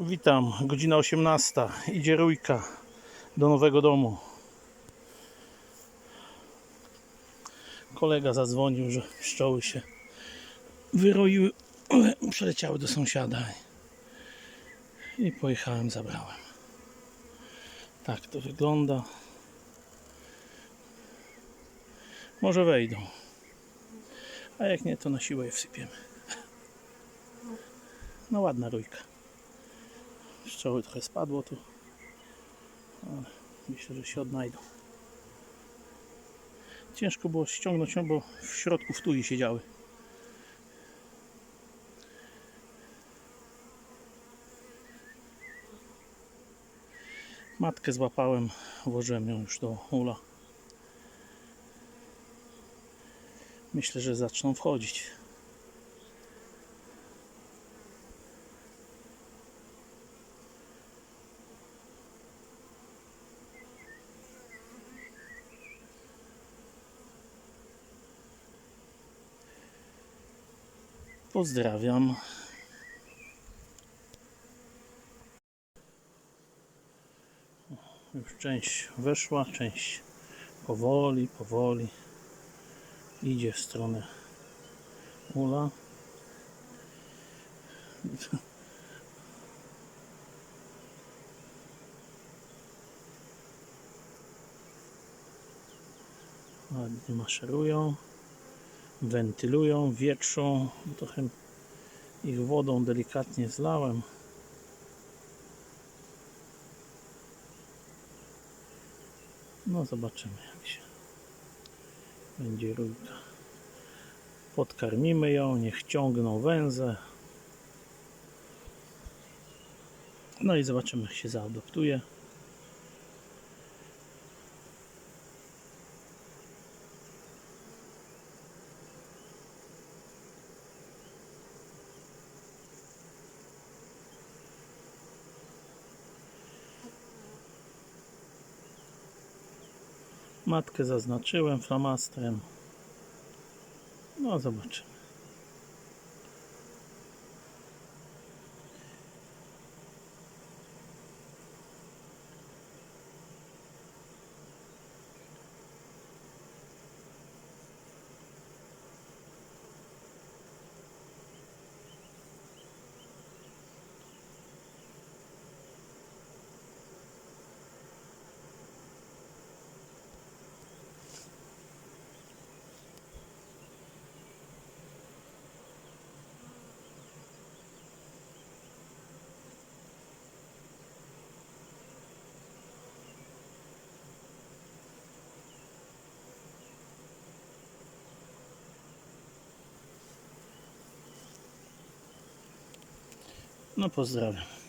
Witam, godzina 18. Idzie rójka do nowego domu. Kolega zadzwonił, że pszczoły się wyroiły, przeleciały do sąsiada i pojechałem, zabrałem. Tak to wygląda. Może wejdą. A jak nie, to na siłę je wsypiemy. No ładna rójka. Pszczoły trochę spadło tu. Ale myślę, że się odnajdą. Ciężko było ściągnąć, no bo w środku w tuli siedziały. Matkę złapałem, włożyłem ją już do ula. Myślę, że zaczną wchodzić. Pozdrawiam. Już część weszła, część powoli, powoli idzie w stronę ula. Ładnie maszerują, wentylują, wietrzą. Trochę ich wodą delikatnie zlałem. No zobaczymy jak się będzie rójka. Podkarmimy ją, niech ciągną węże. No i zobaczymy jak się zaadoptuje. Matkę zaznaczyłem flamastrem. No zobaczymy. No pozdrawiam.